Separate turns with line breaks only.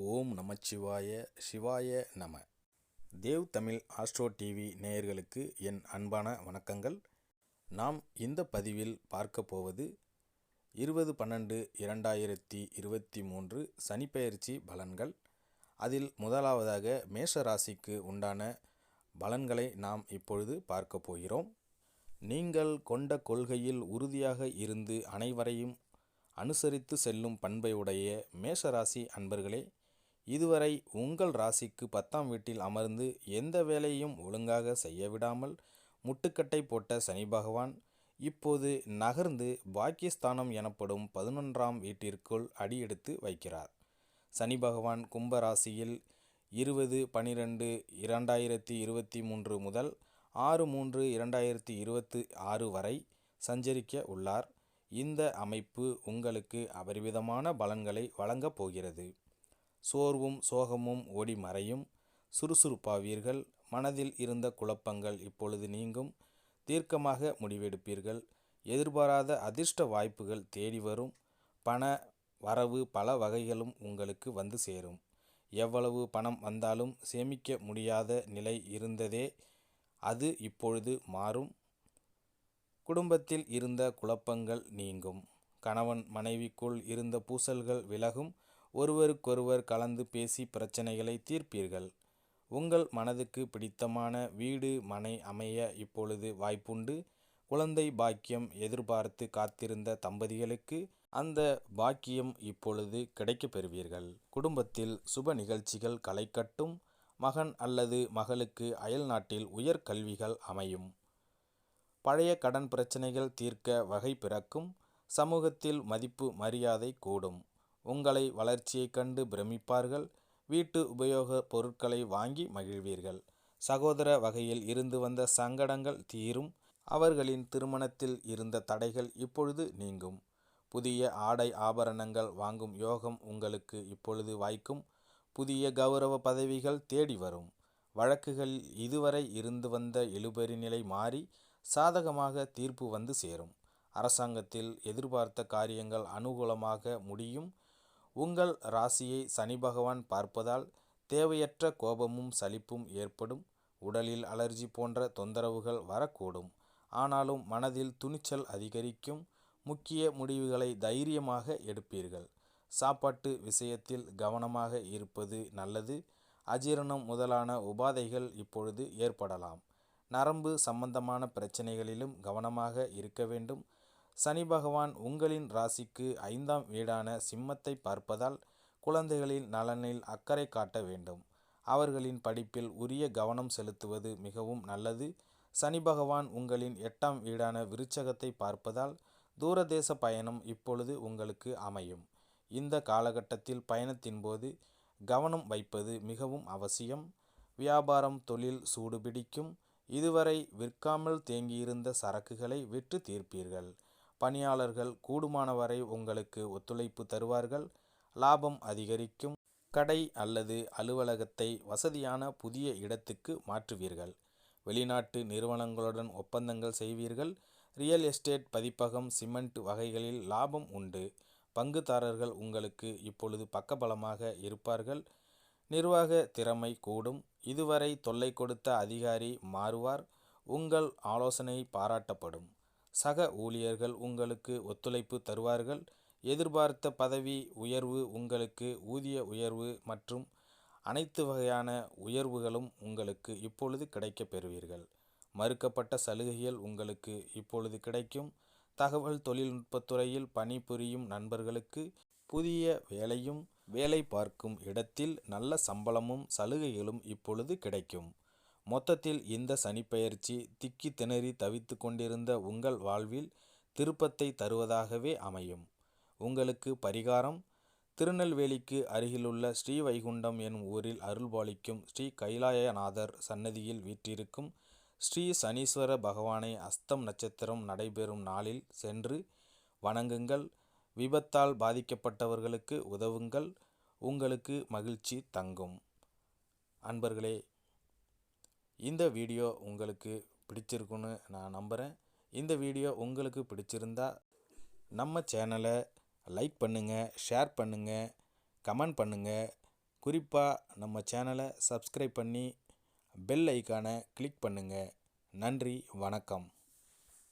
ஓம் நமச்சிவாய சிவாய நம. Dev Tamil astro TV நேயர்களுக்கு என் அன்பான வணக்கங்கள். நாம் இந்த பதிவில் பார்க்க போவது இருபது பன்னெண்டு இரண்டாயிரத்தி இருபத்தி மூன்று சனிப்பெயர்ச்சி பலன்கள். அதில் முதலாவதாக மேஷ ராசிக்கு உண்டான பலன்களை நாம் இப்பொழுது பார்க்க போகிறோம். நீங்கள் கொண்ட கொள்கையில் உறுதியாக இருந்து அனைவரையும் அனுசரித்து செல்லும் பண்பை உடைய மேஷராசி அன்பர்களே இதுவரை உங்கள் ராசிக்கு பத்தாம் வீட்டில் அமர்ந்து எந்த வேலையும் ஒழுங்காக செய்ய விடாமல் முட்டுக்கட்டை போட்ட சனி பகவான் இப்போது நகர்ந்து பாக்கியஸ்தானம் எனப்படும் பதினொன்றாம் வீட்டிற்குள் அடியெடுத்து வைக்கிறார். சனி பகவான் கும்ப ராசியில் இருபது பனிரெண்டு இரண்டாயிரத்தி இருபத்தி மூன்று முதல் ஆறு மூன்று இரண்டாயிரத்தி இருபத்தி ஆறு வரை சஞ்சரிக்க உள்ளார். இந்த அமைப்பு உங்களுக்கு அபரிவிதமான பலன்களை வழங்கப் போகிறது. சோர்வும் சோகமும் ஓடி மறையும். சுறுசுறுப்பாவீர்கள். மனதில் இருந்த குழப்பங்கள் இப்பொழுது நீங்கும். தீர்க்கமாக முடிவெடுப்பீர்கள். எதிர்பாராத அதிர்ஷ்ட வாய்ப்புகள் தேடி வரும். பண வரவு பல வகைகளும் உங்களுக்கு வந்து சேரும். எவ்வளவு பணம் வந்தாலும் சேமிக்க முடியாத நிலை இருந்ததே அது இப்பொழுது மாறும். குடும்பத்தில் இருந்த குழப்பங்கள் நீங்கும். கணவன் மனைவிக்குள் இருந்த பூசல்கள் விலகும். ஒருவருக்கொருவர் கலந்து பேசி பிரச்சனைகளை தீர்ப்பீர்கள். உங்கள் மனதுக்கு பிடித்தமான வீடு மனை அமைய இப்பொழுது வாய்ப்புண்டு. குழந்தை பாக்கியம் எதிர்பார்த்து காத்திருந்த தம்பதிகளுக்கு அந்த பாக்கியம் இப்பொழுது கிடைக்கப் பெறுவீர்கள். குடும்பத்தில் சுப நிகழ்ச்சிகள் கலைக்கட்டும் மகன் அல்லது மகளுக்கு அயல் நாட்டில் அமையும். பழைய கடன் பிரச்சனைகள் தீர்க்க வகை பிறக்கும். சமூகத்தில் மதிப்பு மரியாதை கூடும். உங்களை வளர்ச்சியைக் கண்டு பிரமிப்பார்கள். வீட்டு உபயோக பொருட்களை வாங்கி மகிழ்வீர்கள். சகோதர வகையில் இருந்து வந்த சங்கடங்கள் தீரும். அவர்களின் திருமணத்தில் இருந்த தடைகள் இப்பொழுது நீங்கும். புதிய ஆடை ஆபரணங்கள் வாங்கும் யோகம் உங்களுக்கு இப்பொழுது வாய்க்கும். புதிய கௌரவ பதவிகள் தேடி வரும். வழக்குகள் இதுவரை இருந்து வந்த இழுபறி நிலை மாறி சாதகமாக தீர்ப்பு வந்து சேரும். அரசாங்கத்தில் எதிர்பார்த்த காரியங்கள் அனுகூலமாக முடியும். உங்கள் ராசியை சனி பகவான் பார்ப்பதால் தேவையற்ற கோபமும் சலிப்பும் ஏற்படும். உடலில் அலர்ஜி போன்ற தொந்தரவுகள் வரக்கூடும். ஆனாலும் மனதில் துணிச்சல் அதிகரிக்கும். முக்கிய முடிவுகளை தைரியமாக எடுப்பீர்கள். சாப்பாட்டு விஷயத்தில் கவனமாக இருப்பது நல்லது. அஜீரணம் முதலான உபாதைகள் இப்பொழுது ஏற்படலாம். நரம்பு சம்பந்தமான பிரச்சனைகளிலும் கவனமாக இருக்க வேண்டும். சனி பகவான் உங்களின் ராசிக்கு ஐந்தாம் வீடான சிம்மத்தை பார்ப்பதால் குழந்தைகளின் நலனில் அக்கறை காட்ட வேண்டும். அவர்களின் படிப்பில் உரிய கவனம் செலுத்துவது மிகவும் நல்லது. சனி பகவான் உங்களின் எட்டாம் வீடான விருச்சகத்தை பார்ப்பதால் தூரதேச பயணம் இப்பொழுது உங்களுக்கு அமையும். இந்த காலகட்டத்தில் பயணத்தின் போது கவனம் வைப்பது மிகவும் அவசியம். வியாபாரம் தொழில் சூடுபிடிக்கும். இதுவரை விற்காமல் தேங்கியிருந்த சரக்குகளை விற்று தீர்ப்பீர்கள். பணியாளர்கள் கூடுமானவரை உங்களுக்கு ஒத்துழைப்பு தருவார்கள். லாபம் அதிகரிக்கும். கடை அல்லது அலுவலகத்தை வசதியான புதிய இடத்துக்கு மாற்றுவீர்கள். வெளிநாட்டு நிறுவனங்களுடன் ஒப்பந்தங்கள் செய்வீர்கள். ரியல் எஸ்டேட் பதிப்பகம் சிமெண்ட் வகைகளில் லாபம் உண்டு. பங்குதாரர்கள் உங்களுக்கு இப்பொழுது பக்கபலமாக இருப்பார்கள். நிர்வாக திறமை கூடும். இதுவரை தொல்லை கொடுத்த அதிகாரி மாறுவார். உங்கள் ஆலோசனை பாராட்டப்படும். சக ஊழியர்கள் உங்களுக்கு ஒத்துழைப்பு தருவார்கள். எதிர்பார்த்த பதவி உயர்வு உங்களுக்கு ஊதிய உயர்வு மற்றும் அனைத்து வகையான உயர்வுகளும் உங்களுக்கு இப்பொழுது கிடைக்கப் பெறுவீர்கள். மறுக்கப்பட்ட சலுகைகள் உங்களுக்கு இப்பொழுது கிடைக்கும். தகவல் தொழில்நுட்பத்துறையில் பணிபுரியும் நண்பர்களுக்கு புதிய வேலையும் வேலை பார்க்கும் இடத்தில் நல்ல சம்பளமும் சலுகைகளும் இப்பொழுது கிடைக்கும். மொத்தத்தில் இந்த சனிப்பெயர்ச்சி திக்கி திணறி தவித்து கொண்டிருந்த உங்கள் வாழ்வில் திருப்பத்தை தருவதாகவே அமையும். உங்களுக்கு பரிகாரம் திருநெல்வேலிக்கு அருகிலுள்ள ஸ்ரீவைகுண்டம் எனும் ஊரில் அருள்பாலிக்கும் ஸ்ரீ கைலாயநாதர் சன்னதியில் வீற்றிருக்கும் ஸ்ரீ சனீஸ்வர பகவானை அஸ்தம் நட்சத்திரம் நடைபெறும் நாளில் சென்று வணங்குங்கள். விபத்தால் பாதிக்கப்பட்டவர்களுக்கு உதவுங்கள். உங்களுக்கு மகிழ்ச்சி தங்கும். அன்பர்களே இந்த வீடியோ உங்களுக்கு பிடிச்சிருக்குன்னு நான் நம்புகிறேன் இந்த வீடியோ உங்களுக்கு பிடிச்சிருந்தா நம்ம சேனலை லைக் பண்ணுங்கள் ஷேர் பண்ணுங்கள் கமெண்ட் பண்ணுங்கள் குறிப்பாக நம்ம சேனலை சப்ஸ்கிரைப் பண்ணி பெல் ஐக்கானை கிளிக் பண்ணுங்கள் நன்றி வணக்கம்.